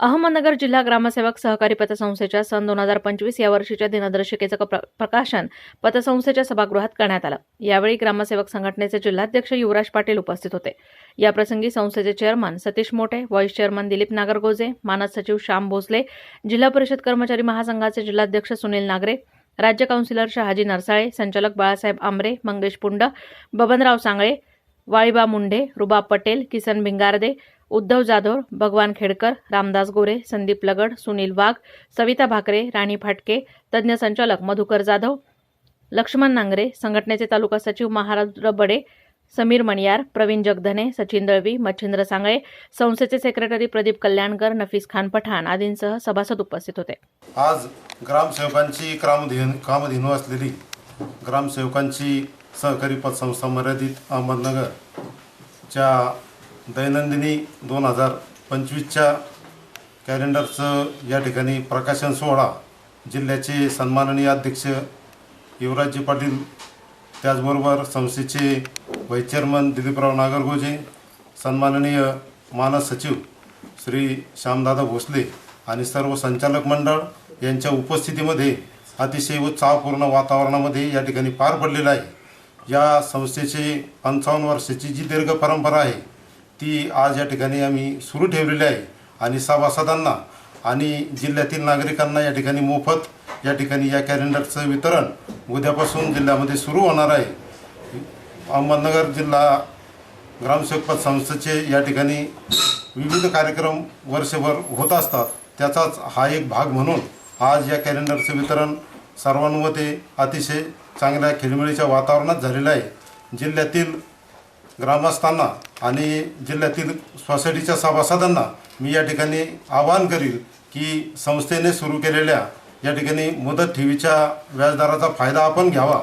अहमदनगर जिल्हा ग्रामसेवक सहकारी पतसंस्थेच्या सन दोन हजार पंचवीस या वर्षीच्या दिनदर्शिकेचं प्र- प्रकाशन पतसंस्थेच्या सभागृहात करण्यात आलं. यावेळी ग्रामसेवक संघटनेचे जिल्हाध्यक्ष युवराज पाटील उपस्थित होते. याप्रसंगी संस्थेचे चेअरमन सतीश मोठे व्हाईस चेअरमन दिलीप नागरगोजे मानद सचिव श्याम भोसले जिल्हा परिषद कर्मचारी महासंघाचे जिल्हाध्यक्ष सुनील नागरे राज्य काउन्सिलर शहाजी नरसाळे संचालक बाळासाहेब आंबरे मंगेश पुंड बबनराव सांगळे वाळीबा मुंढे रुबा पटेल किसन भिंगारदे उद्धव जाधव भगवान खेडकर रामदास गोरे संदीप लगड सुनील वाघ सविता भाकरे राणी फाटके तज्ज्ञ संचालक मधुकर जाधव लक्ष्मण नांगरे संघटनेचे तालुका सचिव महाराज बडे समीर मणियार प्रवीण जगधने सचिन दळवी मच्छिंद्र सांगळे संस्थेचे सेक्रेटरी प्रदीप कल्याणकर नफीस खान पठाण आदींसह सभासद उपस्थित होते. आज ग्रामसेवकांची कामधेनू असलेली ग्रामसेवकांची सहकारी पतसंस्था मर्यादित अहमदनगरच्या दैनंदिनी दोन हजार पंचवीसच्या कॅलेंडरचं या ठिकाणी प्रकाशन सोहळा जिल्ह्याचे सन्माननीय अध्यक्ष युवराजजी पाटील त्याचबरोबर संस्थेचे व्हाईस चेअरमन दिलीपराव नागरगोजे सन्माननीय मानस सचिव श्री श्यामदादा भोसले आणि सर्व संचालक मंडळ यांच्या उपस्थितीमध्ये अतिशय उत्साहपूर्ण वातावरणामध्ये या ठिकाणी पार पडलेलं आहे. या संस्थेची पंचावन्न वर्षाची जी दीर्घ परंपरा आहे ती आज या ठिकाणी आम्ही सुरू ठेवलेली आहे. आणि सभासदांना आणि जिल्ह्यातील नागरिकांना या ठिकाणी मोफत या ठिकाणी या कॅलेंडरचं वितरण उद्यापासून जिल्ह्यामध्ये सुरू होणार आहे. अहमदनगर जिल्हा ग्रामसेवक संस्थेचे या ठिकाणी विविध कार्यक्रम वर्षभर होत असतात. त्याचाच हा एक भाग म्हणून आज या कॅलेंडरचं वितरण सर्वांमध्ये अतिशय चांगल्या खेळमेळीच्या वातावरणात झालेलं आहे. जिल्ह्यातील ग्रामस्थांना आणि जिल्ह्यातील सोसायटीच्या सभासदांना मी या ठिकाणी आवाहन करील की संस्थेने सुरू केलेल्या या ठिकाणी मुदत ठेवीच्या व्याजदराचा फायदा आपण घ्यावा.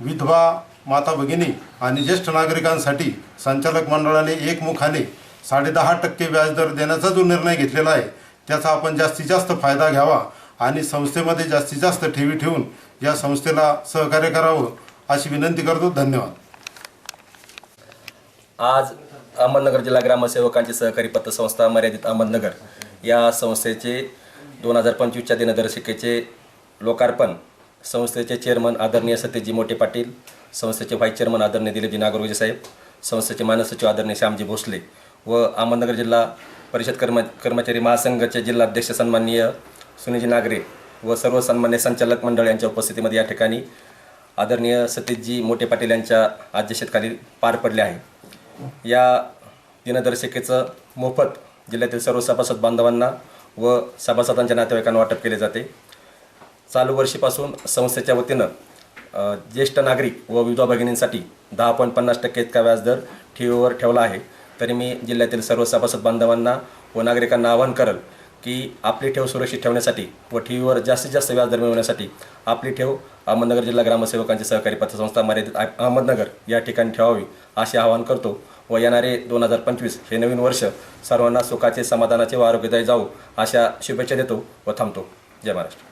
विधवा माता भगिनी आणि ज्येष्ठ नागरिकांसाठी संचालक मंडळाने एकमुखाने साडेदहा टक्के व्याजदर देण्याचा जो निर्णय घेतलेला आहे त्याचा आपण जास्तीत जास्त फायदा घ्यावा आणि संस्थेमध्ये जास्तीत जास्त ठेवी ठेवून या संस्थेला सहकार्य करावं अशी विनंती करतो. धन्यवाद. आज अहमदनगर जिल्हा ग्रामसेवकांची सहकारी पतसंस्था मर्यादित अहमदनगर या संस्थेचे दोन हजार पंचवीसच्या दिनदर्शिकेचे लोकार्पण संस्थेचे चेअरमन आदरणीय सत्यजी मोठे पाटील संस्थेचे व्हाईस चेअरमन आदरणीय दिलीपजी नागरोजी साहेब संस्थेचे मानसचिव आदरणीय श्यामजी भोसले व अहमदनगर जिल्हा परिषद कर्म कर्मचारी महासंघाचे जिल्हाध्यक्ष सन्माननीय सुनीलजी नागरे व सर्व सन्मान्य संचालक मंडळ यांच्या उपस्थितीमध्ये या ठिकाणी आदरणीय सतीशजी मोठे पाटील यांच्या अध्यक्षतेखाली पार पडले आहे या दिनदर्शिकेचं मोफत जिल्ह्यातील सर्व सभासद बांधवांना व सभासदांच्या नातेवाईकांना वाटप केले जाते. चालू वर्षीपासून संस्थेच्या वतीनं ज्येष्ठ नागरिक व विधवा भगिनींसाठी दहा पॉईंट पन्नास टक्के इतका व्याजदर ठेवीवर ठेवला आहे. तरी मी जिल्ह्यातील सर्व सभासद बांधवांना व नागरिकांना आवाहन करल की आपली ठेव सुरक्षित ठेवण्यासाठी व ठेवीवर जास्तीत जास्त व्याजदर मिळवण्यासाठी आपली ठेव अहमदनगर जिल्हा ग्रामसेवकांची सहकारी पतसंस्था मर्यादित अहमदनगर या ठिकाणी ठेवावी असे आवाहन करतो व येणारे दोन हजार पंचवीस हे नवीन वर्ष सर्वांना सुखाचे समाधानाचे व आरोग्यदायी जाऊ अशा शुभेच्छा देतो व थांबतो. जय महाराष्ट्र.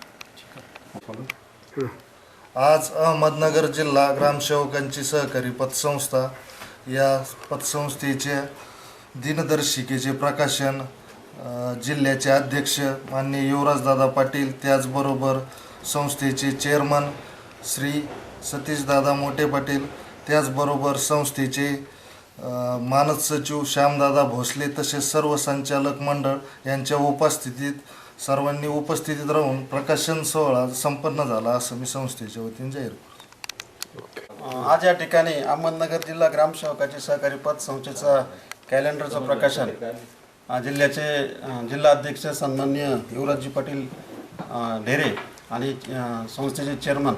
आज अहमदनगर जिल्हा ग्रामसेवकांची सहकारी पतसंस्था या पतसंस्थेच्या दिनदर्शिकेचे प्रकाशन जिल्ह्याचे अध्यक्ष माननीय युवराजदादा पाटील त्याचबरोबर संस्थेचे चेअरमन श्री सतीशदादा मोठे पाटील त्याचबरोबर संस्थेचे मानद सचिव श्यामदादा भोसले तसेच सर्व संचालक मंडळ यांच्या उपस्थितीत सर्वांनी उपस्थितीत राहून प्रकाशन सोहळा संपन्न झाला असं मी संस्थेच्या वतीने जाहीर करतो. आज या ठिकाणी अहमदनगर जिल्हा ग्रामसेवकाचे सहकारी पत संस्थेचं कॅलेंडरचं प्रकाशन जिल्ह्याचे जिल्हा अध्यक्ष सन्माननीय युवराजजी पाटील ढेरे आणि संस्थेचे चेअरमन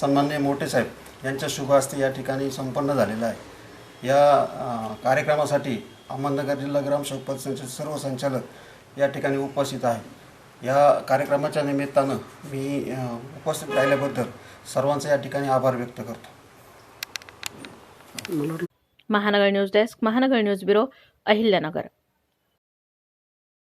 सन्माननीय मोठे साहेब यांच्या शुभ हस्ते या ठिकाणी संपन्न झालेलं आहे. या कार्यक्रमासाठी अहमदनगर जिल्हा ग्रामसेवक पत संस्थेचे सर्व संचालक या ठिकाणी उपस्थित आहे या कार्यक्रमाच्या निमित्तानं मी उपस्थित राहिल्याबद्दल सर्वांचा या ठिकाणी आभार व्यक्त करतो. Mahanagar news desk Mahanagar news bureau Ahilyanagar.